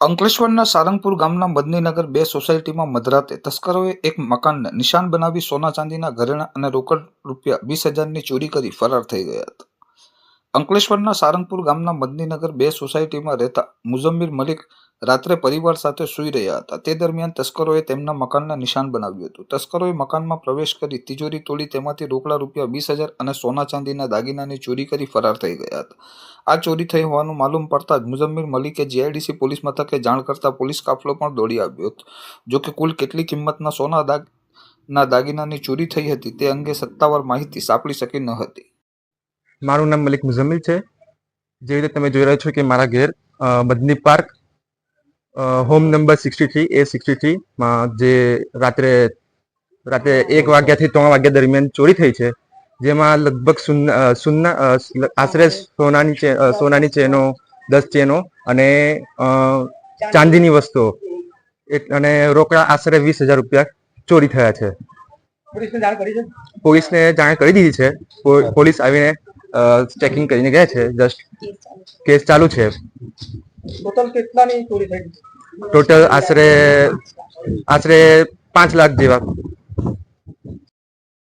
અંકલેશ્વરના સારંગપુર ગામના મદનીનગર બે સોસાયટીમાં મધરાતે તસ્કરોએ એક મકાનને નિશાન બનાવી સોના ચાંદીના ઘરેણા અને રોકડ રૂપિયા વીસ હજારની ચોરી કરી ફરાર થઈ ગયા હતા. અંકલેશ્વરના સારંગપુર ગામના મદનીનગર બે સોસાયટીમાં રહેતા મુઝમ્મીર મલિક રાત્રે પરિવાર સાથે સૂઈ રહ્યા હતા. તે દરમિયાન તસ્કરોએ તેમના મકાનને નિશાન બનાવ્યું હતું. તસ્કરોએ મકાનમાં પ્રવેશ કરી તિજોરી તોડી તેમાંથી રોકડા રૂપિયા વીસ હજાર અને સોના ચાંદીના દાગીનાની ચોરી કરી ફરાર થઈ ગયા હતા. આ ચોરી થઈ હોવાનું માલુમ પડતા જ મુઝમ્મીર મલિકે જીઆઈડીસી પોલીસ મથકે જાણ કરતા પોલીસ કાફલો પણ દોડી આવ્યો હતો. જો કે કુલ કેટલી કિંમતના સોના દાગ, ના દાગીનાની ચોરી થઈ હતી તે અંગે સત્તાવાર માહિતી સાંપડી શકી ન હતી. મારું નામ મલિક મુઝમ્મિલ છે. જે રીતે તમે જોઈ રહ્યા છો કે મારા ઘેર બદની park home number sixty three A sixty થ્રીમાં જે રાત્રે રાત્રે એક વાગ્યાથી ત્રણ વાગ્યા દરમિયાન ચોરી થઈ છે જેમાં લગભગ અ, આશરે સોનાની સોનાની ચેનો દસ ચેનો અને ચાંદીની વસ્તુઓ. એટ- અને રોકડા આશરે વીસ હજાર રૂપિયા ચોરી થયા છે. પોલીસને જાણ કરી છે? પોલીસને જાણ કરી દીધી છે. પો- પોલીસ આવીને ચેકિંગ કરીને ગયા છે. જસ્ટ કેસ ચાલુ છે. ટોટલ કેટલાની ચોરી થઈ? ટોટલ આશરે આશરે પાંચ લાખ જેવા.